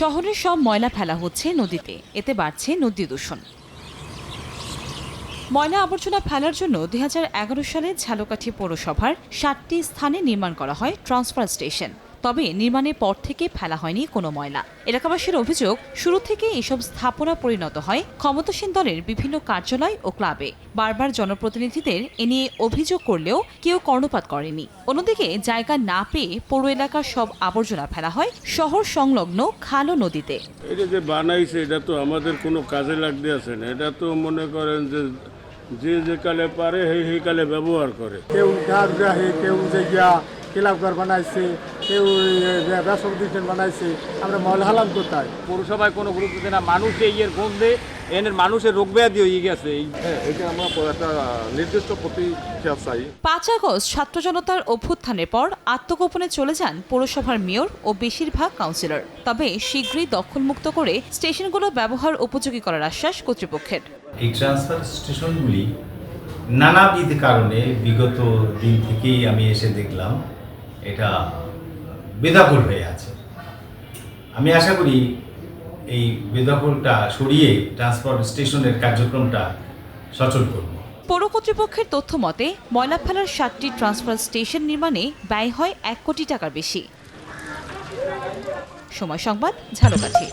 শহরের সব ময়লা ফেলা হচ্ছে নদীতে। এতে বাড়ছে নদী দূষণ। ময়লা আবর্জনা ফেলার জন্য দু হাজার এগারো সালে ঝালকাঠি পৌরসভার সাতটি স্থানে নির্মাণ করা হয় ট্রান্সফার স্টেশন। তবে নির্মাণের পর থেকে ফেলা হয়নি কোনো ময়লা। এলাকাবাসীর অভিযোগ শুরু থেকে এসব স্থাপনা পরিণত হয় ক্ষমতাসীন দলের বিভিন্ন কার্যালয় ও ক্লাবে। বারবার জনপ্রতিনিধিদের এ নিয়ে অভিযোগ করলেও কেউ কর্ণপাত করেনি। অন্যদিকে জায়গা না পেয়ে পৌর এলাকার সব আবর্জনা ফেলা হয় শহর সংলগ্ন খাল ও নদীতে। এটা যে বানাইছে এটা তো আমাদের কোনো কাজে লাগতে আছে না। এটা তো মনে করেন যে যে যে কালে পারে সেই সেই কালে ব্যবহার করে। কেউ গাছ কেউ যে গিয়া ক্লাব ঘর বানাইছে কেউ ব্যবসা প্রতিষ্ঠান বানাইছে আমরা মহল হালাম কোথায়? পৌরসভায় কোনো গুরুত্ব দেয় না। মানুষ এই এর গন্ধে এনের মানুষের রোগ ব্যাধি হয়ে গেছে। হ্যাঁ এটা আমরা একটা নির্দিষ্ট প্রতিক্রিয়া চাই। পাঁচ আগস্ট ছাত্র জনতার অভ্যুত্থানের পর আত্মগোপনে চলে যান পৌরসভার মেয়র ও বেশিরভাগ কাউন্সিলর। তবে শীঘ্রই দখলমুক্ত করে স্টেশনগুলো ব্যবহার উপযোগী করার আশ্বাস কর্তৃপক্ষের। এই ট্রান্সফার স্টেশনগুলি নানাবিধ কারণে বিগত দিন থেকেই আমি এসে দেখলাম এটা বেদখল হয়ে আছে। আমি আশা করি এই বেদখলটা সরিয়ে ট্রান্সপোর্ট স্টেশনের কার্যক্রমটা সচল করব। পৌর কর্তৃপক্ষের তথ্য মতে ময়লা ফেলার সাতটি ট্রান্সফার স্টেশন নির্মাণে ব্যয় হয় এক কোটি টাকার বেশি। সময় সংবাদ, ঝালকাঠি।